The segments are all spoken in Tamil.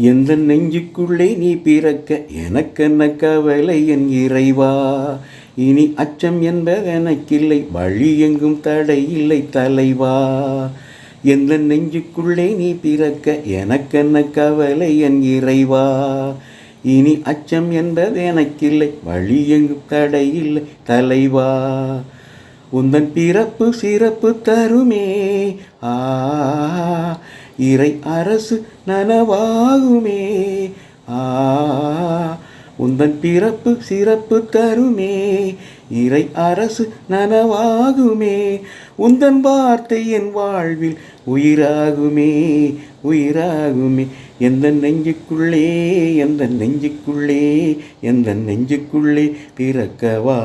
எந்த நெஞ்சுக்குள்ளே நீ பிறக்க எனக்கென்ன கவலை என் இறைவா? இனி அச்சம் என்பது எனக்கில்லை வழி எங்கும் தடை இல்லை தலைவா? எந்த நெஞ்சுக்குள்ளே நீ பிறக்க எனக்கென்ன கவலை என் இறைவா? இனி அச்சம் என்பது எனக்கில்லை வழி எங்கும் தடை இல்லை தலைவா? உந்தன் பிறப்பு சிறப்பு தருமே. ஆ இறை அரசு நனவாகுமே. ஆ உந்தன் பிறப்பு சிறப்பு தருமே. இறை அரசு நனவாகுமே. உந்தன் வார்த்தை என் வாழ்வில் உயிராகுமே. உயிராகுமே. எந்த நெஞ்சுக்குள்ளே எந்த நெஞ்சுக்குள்ளே எந்த நெஞ்சுக்குள்ளே பிறக்கவா.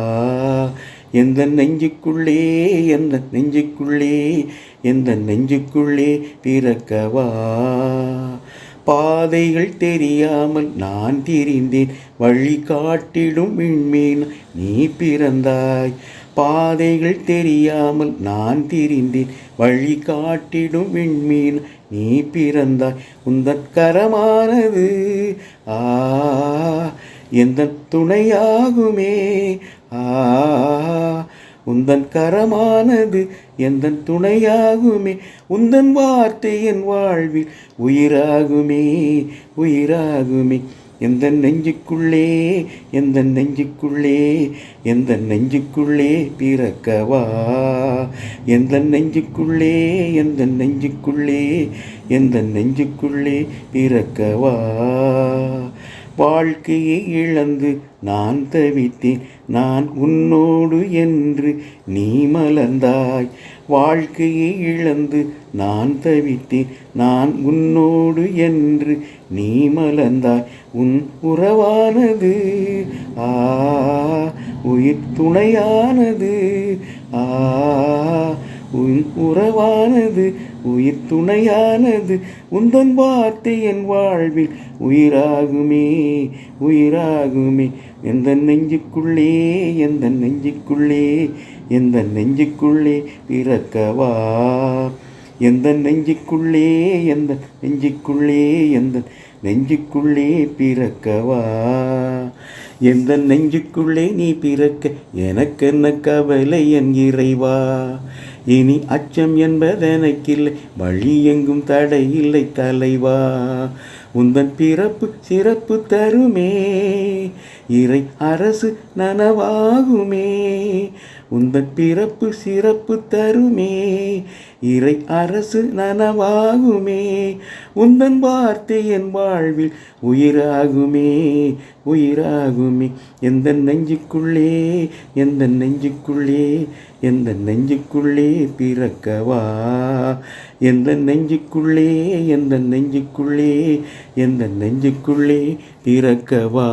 எந்த நெஞ்சுக்குள்ளே எந்த நெஞ்சுக்குள்ளே எந்த நெஞ்சுக்குள்ளே பிறக்கவா? பாதைகள் தெரியாமல் நான் திரிந்தேன் வழி காட்டிடும் விண்மீன் நீ பிறந்தாய். பாதைகள் தெரியாமல் நான் திரிந்தேன் வழி காட்டிடும் விண்மீன் நீ பிறந்தாய். உந்தற்கரமானது ஆ எந்த துணையாகுமே? ஆ உந்தன் கரமானது எந்தன் துணையாகுமே? உந்தன் வார்த்தை என் வாழ்வில் உயிராகுமே உயிராகுமே. எந்த நெஞ்சுக்குள்ளே எந்த நெஞ்சுக்குள்ளே எந்த நெஞ்சுக்குள்ளே பிறக்கவா? எந்த நெஞ்சுக்குள்ளே எந்த நெஞ்சுக்குள்ளே எந்த நெஞ்சுக்குள்ளே பிறக்கவா? வாழ்க்கையை இழந்து நான் தவித்தேன். நான் உன்னோடு என்று நீ மலர்ந்தாய். வாழ்க்கையை இழந்து நான் தவித்தேன். நான் உன்னோடு என்று நீ மலர்ந்தாய். உன் உறவானது ஆ உயிர் துணையானது ஆ உன் உறவானது உயிர் துணையானது உந்தன் வார்த்தை என் வாழ்வில் உயிராகுமே உயிராகுமே. எந்த நெஞ்சுக்குள்ளே எந்த நெஞ்சுக்குள்ளே எந்த நெஞ்சுக்குள்ளே பிறக்கவா? எந்த நெஞ்சுக்குள்ளே எந்த நெஞ்சுக்குள்ளே எந்த நெஞ்சுக்குள்ளே பிறக்கவா? எந்த நெஞ்சுக்குள்ளே நீ பிறக்க எனக்கென்ன கவலை என் இறைவா? இனி அச்சம் என்பதெனக்கில்லை வழி எங்கும் தடை இல்லை தலைவா? உந்தன் பிறப்பு சிறப்பு தருமே இறை அரசு நனவாகுமே உந்தன் பிறப்பு சிறப்பு தருமே. இறை அரசு நனவாகுமே. உந்தன் வார்த்தை என் வாழ்வில் உயிராகுமே. உயிராகுமே. எந்த நெஞ்சுக்குள்ளே எந்த நெஞ்சுக்குள்ளே எந்த நெஞ்சுக்குள்ளே பிறக்கவா. எந்த நெஞ்சுக்குள்ளே எந்த நெஞ்சுக்குள்ளே எந்த நெஞ்சுக்குள்ளே பிறக்கவா.